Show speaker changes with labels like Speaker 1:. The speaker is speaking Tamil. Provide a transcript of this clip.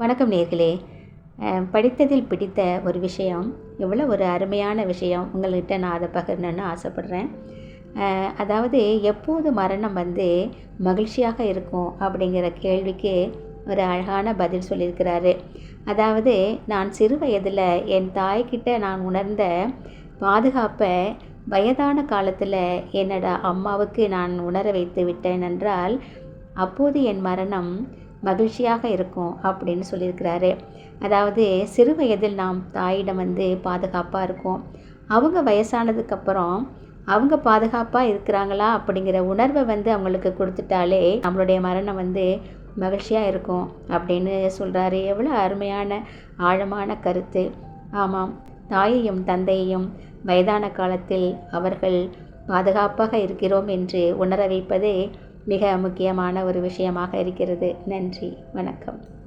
Speaker 1: வணக்கம் நேர்களே. படித்ததில் பிடித்த ஒரு விஷயம் எவ்வளோ ஒரு அருமையான விஷயம் உங்கள்கிட்ட நான் அதை பகிரணுன்னு ஆசைப்பட்றேன். அதாவது எப்போது மரணம் வந்து மகிழ்ச்சியாக இருக்கும் அப்படிங்கிற கேள்விக்கு ஒரு அழகான பதில் சொல்லியிருக்கிறாரு. அதாவது நான் சிறு வயதில் என் தாய்கிட்ட நான் உணர்ந்த பாதுகாப்பை வயதான காலத்தில் என்னோட அம்மாவுக்கு நான் உணர வைத்து விட்டேன் என்றால் அப்போது என் மரணம் மகிழ்ச்சியாக இருக்கும் அப்படின்னு சொல்லியிருக்கிறாரு. அதாவது சிறு வயதில் நாம் தாயிடம் வந்து பாதுகாப்பாக இருக்கும். அவங்க வயசானதுக்கப்புறம் அவங்க பாதுகாப்பாக இருக்கிறாங்களா அப்படிங்கிற உணர்வை வந்து அவங்களுக்கு கொடுத்துட்டாலே நம்மளுடைய மரணம் வந்து மகிழ்ச்சியாக இருக்கும் அப்படின்னு சொல்கிறாரு எவ்வளோ அருமையான ஆழமான கருத்து. ஆமாம் தாயையும் தந்தையையும் வயதான காலத்தில் அவர்கள் பாதுகாப்பாக இருக்கிறோம் என்று உணர வைப்பதே மிக முக்கியமான ஒரு விஷயமாக இருக்கிறது. நன்றி. வணக்கம்.